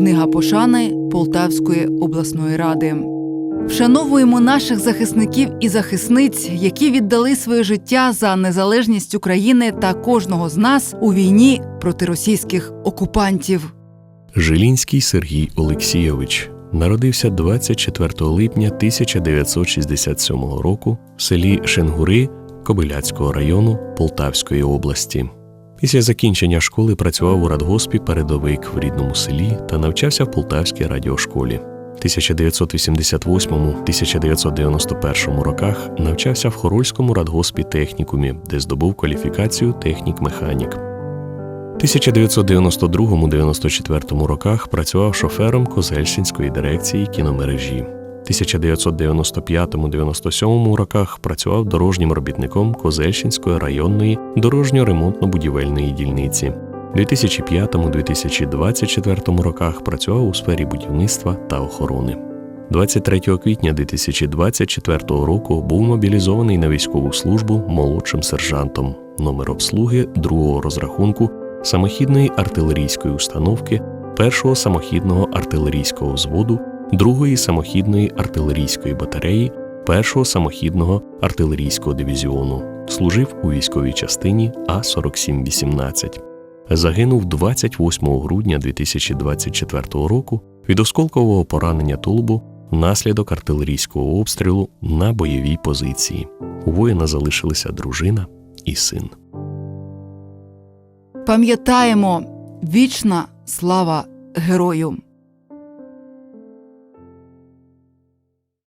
Книга пошани Полтавської обласної ради. Вшановуємо наших захисників і захисниць, які віддали своє життя за незалежність України та кожного з нас у війні проти російських окупантів. Жилінський Сергій Олексійович народився 24 липня 1967 року в селі Шенгури Кобиляцького району Полтавської області. Після закінчення школи працював у радгоспі передовик в рідному селі та навчався в Полтавській радіошколі. 1988-1991 роках навчався в Хорольському радгоспі технікумі, де здобув кваліфікацію технік-механік. 1992-94 роках працював шофером Козельщинської дирекції кіномережі. 1995-97 роках працював дорожнім робітником Козельщинської районної дорожньо-ремонтно-будівельної дільниці. У 2005-2024 роках працював у сфері будівництва та охорони. 23 квітня 2024 року був мобілізований на військову службу молодшим сержантом, номер обслуги другого розрахунку самохідної артилерійської установки, першого самохідного артилерійського взводу, другої самохідної артилерійської батареї, першого самохідного артилерійського дивізіону. Служив у військовій частині А-4718. Загинув 28 грудня 2024 року від осколкового поранення тулубу внаслідок артилерійського обстрілу на бойовій позиції. У воїна залишилися дружина і син. Пам'ятаємо вічна слава герою!